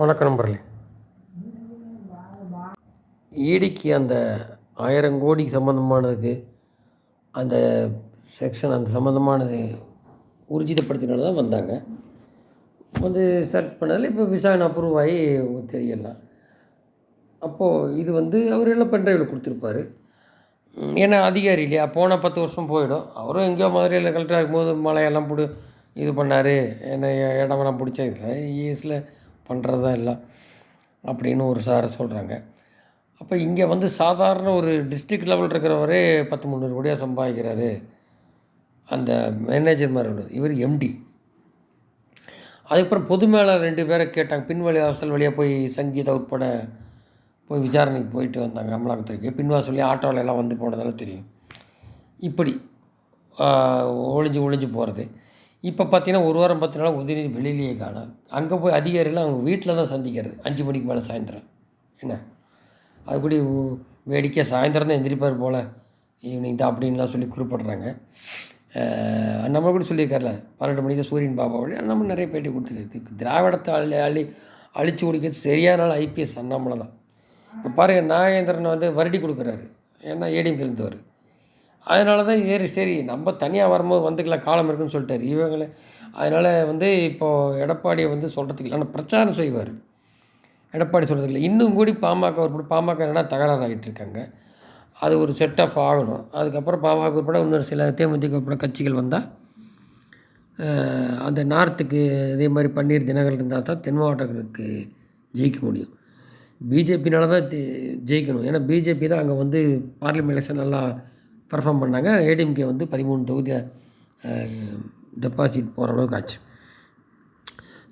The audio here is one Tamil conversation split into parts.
வணக்கம் நண்பர்களே. ஈடிக்கு அந்த ஆயிரம் கோடி சம்மந்தமானதுக்கு அந்த செக்ஷன் அந்த சம்மந்தமானது ஊர்ஜிதப்படுத்தினால தான் வந்தாங்க. வந்து சர்ச் பண்ணதில் இப்போ விசாரணை அப்ரூவ் ஆகி தெரியலாம் அப்போது இது வந்து அவர் எல்லாம் பென்ட்ரைவில் கொடுத்துருப்பாரு. ஏன்னா அதிகாரி இல்லையா? போனால் பத்து வருஷம் போயிடும். அவரும் எங்கேயோ மதுரையில் கலெக்டராக இருக்கும்போது மலையெல்லாம் பிடி இது பண்ணார். என்ன இடமெல்லாம் பிடிச்ச இதில் இஎஸில் பண்ணுறதா இல்லை அப்படின்னு ஒரு சாரை சொல்கிறாங்க அப்போ இங்கே வந்து சாதாரண ஒரு டிஸ்ட்ரிக்ட் லெவல் இருக்கிறவரே பத்து முந்நூறு கோடியாக சம்பாதிக்கிறாரு. அந்த மேனேஜர் மாதிரி உள்ளது. இவர் எம்டி அதுக்கப்புறம் பொது மேலே ரெண்டு பேரை கேட்டாங்க. பின்வழி வாசல் வழியாக போய் சங்கீதா உட்பட போய் விசாரணைக்கு போயிட்டு வந்தாங்க அமலாக்கத்துறைக்கு. பின்வாசல் வழியாக ஆட்டோவில் எல்லாம் வந்து போனதெல்லாம் தெரியும். இப்படி ஒழிஞ்சு ஒளிஞ்சு ஒளிஞ்சு போகிறது இப்போ பார்த்தீங்கன்னா ஒரு வாரம் பத்து நாள் உதயநிதி வெளியிலேயே காணும் அங்கே போய் அதிகாரிலாம் அவங்க வீட்டில் தான் சந்திக்கிறது. அஞ்சு மணிக்கு மேலே சாயந்தரம். என்ன? அது கூட வேடிக்கையாக சாயந்தரம் தான் எந்திரிப்பார் போல். ஈவினிங் தான் அப்படின்லாம் சொல்லி குறிப்பிட்றாங்க. நம்ம கூட சொல்லியிருக்காருல பன்னெண்டு மணிக்கு தான் சூரியன் பாபா வழி. நம்ம நிறைய பேட்டி கொடுத்துருக்கு திராவிடத்தை அள்ளி அள்ளி அழிச்சு குடிக்கிறது சரியான நாள் ஐபிஎஸ் அண்ணாமலை தான். இப்போ பாருங்கள் நாகேந்திரன் வந்து வருடி கொடுக்குறாரு. ஏன்னா ஏடிஎம் கிழந்தவர் அதனால தான் சரி சரி நம்ம தனியாக வரும்போது வந்துக்கலாம் காலம் இருக்குன்னு சொல்லிட்டார் இவங்களே. அதனால் வந்து இப்போது எடப்பாடியை வந்து சொல்கிறதுக்கு இல்லை ஆனால் பிரச்சாரம் செய்வார். எடப்பாடி சொல்கிறதுக்கு இல்லை. இன்னும் கூடி பாமக உட்பட பாமக என்னடா தகராறு ஆகிட்டு இருக்காங்க. அது ஒரு செட் ஆஃப் ஆகணும். அதுக்கப்புறம் பாமக உட்பட இன்னொரு சில தேமுதிக உட்பட கட்சிகள் வந்தால் அந்த நார்த்துக்கு இதே மாதிரி பன்னீர் தினகரன் இருந்தால் தான் தென் மாவட்டங்களுக்கு ஜெயிக்க முடியும். பிஜேபினால தான் ஜெயிக்கணும். ஏன்னா பிஜேபி தான் அங்கே வந்து பார்லிமெண்ட் எலெக்ஷன் நல்லா பர்ஃபார்ம் பண்ணாங்க. ஏடிஎம்கே வந்து பதிமூணு தொகுதியை டெபாசிட் போகிற அளவுக்கு ஆச்சு.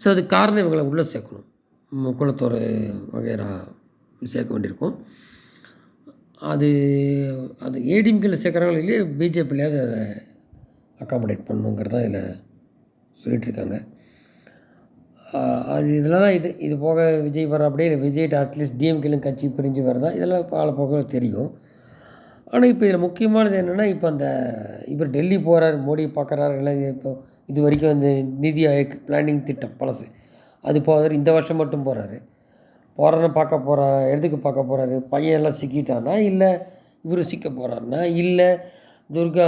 ஸோ அதுக்கு காரணம் இவங்களை உள்ளே சேர்க்கணும். ம், வகைரா சேர்க்க வேண்டியிருக்கும். அது அது ஏடிஎம்கேல சேர்க்குறாங்களோ இல்லையே பிஜேபியிலேயாவது அதை அக்காமடேட் பண்ணணுங்கிறதா இதில் சொல்லிட்டு இருக்காங்க அது இதெல்லாம் தான் இது இது போக விஜய் வர அப்படியே விஜய்ட்டு அட்லீஸ்ட் டிஎம்கேலும் கட்சி பிரிஞ்சு வரதா இதெல்லாம் பல போக தெரியும். ஆனால் இப்போ இதில் முக்கியமானது என்னென்னா இப்போ அந்த இவர் டெல்லி போகிறார் மோடி பார்க்குறாரு எல்லாம் இது இப்போ இது வரைக்கும் அந்த நிதி ஆயோக் பிளானிங் திட்டம் பழசு அது போகிறார் இந்த வருஷம் மட்டும் போகிறாரு போகிறன்னு பார்க்க போகிறா எதுக்கு பார்க்க போகிறாரு பையன் எல்லாம் சிக்கிட்டானா இல்லை இவர் சிக்க போகிறாருனா இல்லை துர்கா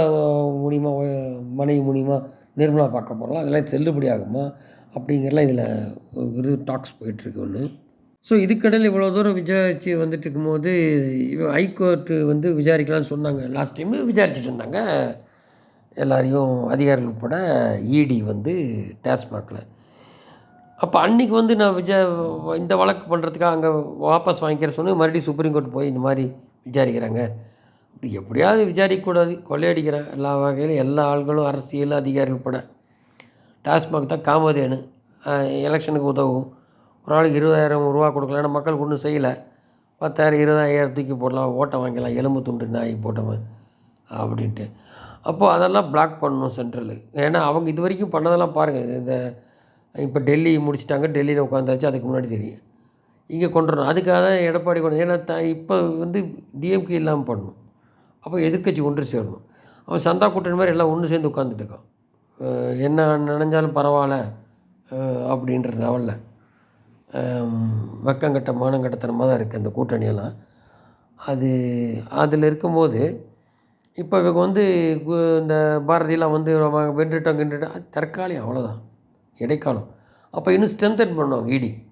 மூலிமா மனைவி மூலிமா நிர்மலா பார்க்க போகிறோம் அதெல்லாம் செல்லுபடி ஆகுமா அப்படிங்கிறலாம் இதில் ஒரு டாக்ஸ் போயிட்டுருக்கு ஒன்று ஸோ இதுக்கடையில் இவ்வளோ தூரம் விசாரித்து வந்துட்டு இருக்கும்போது ஹைகோர்ட்டு வந்து விசாரிக்கலாம்னு சொன்னாங்க. லாஸ்ட் டைமு விசாரிச்சுட்டு இருந்தாங்க. எல்லாரையும் அதிகாரிகள் உட்பட இடி வந்து டாஸ்மாகில் அப்போ அன்றைக்கி வந்து நான் விஜா இந்த வழக்கு பண்ணுறதுக்காக அங்கே வாபஸ் வாங்கிக்கிற சொன்ன மறுபடியும் சுப்ரீம் கோர்ட் போய் இந்த மாதிரி விசாரிக்கிறாங்க. இப்படி எப்படியாவது விசாரிக்கக்கூடாது. கொள்ளையடிக்கிறேன் எல்லா வகையிலும் எல்லா ஆள்களும் அரசியல் அதிகாரிகள் உட்பட. டாஸ்மாக் தான் காமதேனு எலெக்ஷனுக்கு உதவும். ஒரு ஆளுக்கு இருபதாயிரம் ரூபா கொடுக்கலாம் மக்கள் மக்களுக்கு ஒன்றும் செய்யலை. பத்தாயிரம் இருபதாயிரம் தூக்கி போடலாம் ஓட்டை வாங்கிக்கலாம் எலும்பு துண்டு நாய் போட்டவன் அப்படின்ட்டு. அப்போது அதெல்லாம் பிளாக் பண்ணணும் சென்ட்ரலு ஏன்னா அவங்க இது வரைக்கும் பண்ணதெல்லாம் பாருங்கள் இந்த இப்போ டெல்லி முடிச்சிட்டாங்க டெல்லியில் உட்காந்தாச்சு அதுக்கு முன்னாடி தெரியும். இங்கே கொண்டு வரணும். அதுக்காக தான் எடப்பாடி கொண்டு ஏன்னா த இப்போ வந்து டிஎம்கே இல்லாமல் பண்ணணும். அப்போ எதிர்க்கட்சி ஒன்று சேரணும். அவன் சந்தா கூட்டணி மாதிரி எல்லாம் ஒன்று சேர்ந்து உட்காந்துட்டு இருக்கான். என்ன நினைஞ்சாலும் பரவாயில்ல அப்படின்ற லெவலில் வெக்கங்கட்ட மானங்கட்டத்தனமாக தான் இருக்குது அந்த கூட்டணியெல்லாம். அது அதில் இருக்கும்போது இப்போ இவங்க வந்து கு- இந்த பாரதியெலாம் வந்து வென்றுட்டோம் கிண்டுட்டோம் அது தற்காலிகம் அவ்வளோதான் இடைக்காலம். அப்போ இன்னும் ஸ்ட்ரென்தன் பண்ணுவாங்க இடி.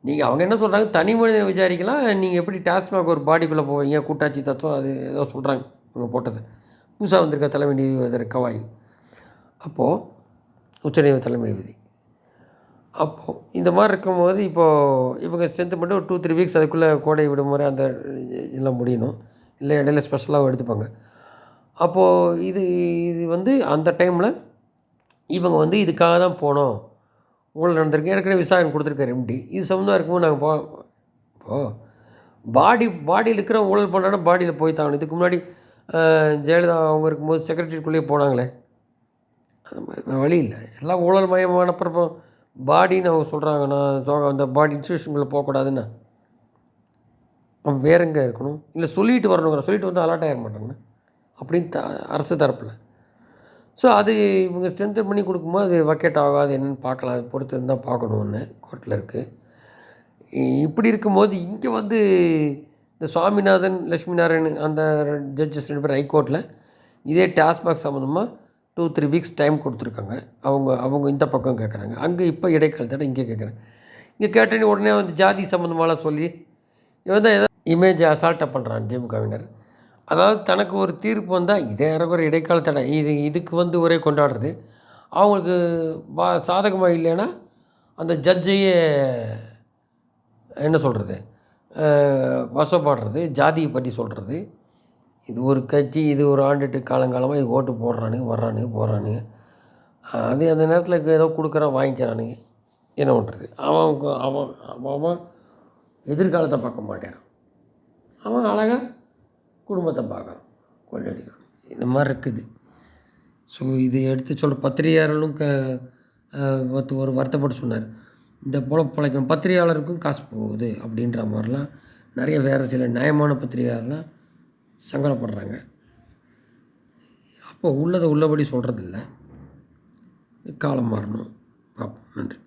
நீங்கள் அவங்க என்ன சொல்கிறாங்க தனி மனிதனை விசாரிக்கலாம் நீங்கள் எப்படி டாஸ்மாக் ஒரு பாடிக்குள்ளே போவீங்க கூட்டாட்சி தத்துவம் அது ஏதோ சொல்கிறாங்க இவங்க போட்டது. புதுசாக வந்திருக்க தலைமை நீதிபதி கவாய். அப்போது உச்சநீதி தலைமை நீதிபதி. அப்போது இந்த மாதிரி இருக்கும்போது இப்போது இவங்க ஸ்ட்ரென்த்து மட்டும் ஒரு டூ த்ரீ வீக்ஸ் அதுக்குள்ளே கோடை விடுமுறை அந்த எல்லாம் முடியணும். இல்லை இடையில ஸ்பெஷலாக எடுத்துப்பாங்க. அப்போது இது இது வந்து அந்த டைமில் இவங்க வந்து இதுக்காக தான் போனோம். ஊழல் நடந்திருக்கு. ஏற்கனவே விசாரணை கொடுத்துருக்காரு எம்டி இது சம்மந்தமாக இருக்கும்போது நாங்கள் போ இப்போ பாடி பாடியில் இருக்கிற ஊழல் பண்ணுறோன்னா பாடியில் போய் தாங்கணும் இதுக்கு முன்னாடி ஜெயலலிதா அவங்க இருக்கும்போது செக்ரட்டரிக்குள்ளேயே போனாங்களே. அந்த மாதிரி வழி இல்லை. எல்லாம் ஊழல் மயமானப்போ பாடின்னு அவங்க சொல்கிறாங்கன்னா அந்த பாடி இன்ஸ்டியூஷனுக்குள்ளே போகக்கூடாதுன்னு. அவன் வேற எங்கே இருக்கணும்? இல்லை சொல்லிட்டு வரணுங்கிற சொல்லிட்டு வந்து அலர்ட் ஆகிட மாட்டாங்கண்ணா அப்படின்னு த அரசு தரப்பில். ஸோ அது இவங்க ஸ்ட்ரென்தன் பண்ணி கொடுக்கும்போது அது வக்கேட் ஆகாது என்னென்னு பார்க்கலாம். அது பொறுத்து இருந்தால் பார்க்கணுன்னு கோர்ட்டில் இருக்குது இப்படி இருக்கும்போது இங்கே வந்து இந்த சுவாமிநாதன் லட்சுமி நாராயணன் அந்த ஜட்ஜஸ் ரெண்டு பேர் ஹைகோர்ட்டில் இதே டாஸ்மாக் சம்மந்தமாக டூ த்ரீ வீக்ஸ் டைம் கொடுத்துருக்காங்க. அவங்க அவங்க இந்த பக்கம் கேட்குறாங்க அங்கே இப்போ இடைக்கால தடை இங்கே கேட்குறாங்க இங்கே கேட்டேன்னு உடனே வந்து ஜாதி சம்மந்தமாலாம் சொல்லி இவன் தான் ஏதோ இமேஜ் அசால்ட்டாக பண்ணுறான் திமுகவினர் அதாவது தனக்கு ஒரு தீர்ப்பு வந்தால் இதே இறக்குற இடைக்கால தடை. இது இதுக்கு வந்து ஒரே கொண்டாடுறது. அவங்களுக்கு பா சாதகமாக இல்லைன்னா அந்த ஜட்ஜையே என்ன சொல்கிறது வசப்பாடுறது ஜாதியை பற்றி சொல்கிறது இது ஒரு கட்சி இது ஒரு ஆண்டுட்டு காலங்காலமாக இது ஓட்டு போடுறானுங்க வர்றானுங்க போடுறானுங்க. அது அந்த நேரத்தில் ஏதோ கொடுக்குறான் வாங்கிக்கிறானுங்க. என்ன பண்ணுறது அவன் அவன் அவன் அவன் எதிர்காலத்தை பார்க்க மாட்டேறான் அவன் அழகாக குடும்பத்தை பார்க்குறான் கொள்ளடிக்கிறான். இந்த மாதிரி இருக்குது. ஸோ இது எடுத்து சொல்கிற பத்திரிகையாளர்களும் க அஹ் ஒரு வருத்தப்பட்டு சொன்னார். இந்த போல பிழைக்கும் பத்திரிகையாளருக்கும் காசு போகுது அப்படின்ற மாதிரிலாம் நிறைய வேறு சில நியாயமான பத்திரிகையாளர்லாம் சங்கடப்படுறாங்க. அப்போ உள்ளதை உள்ளபடி சொல்கிறதில்ல காலம் மாறணும். பார்ப்போம் நன்றி.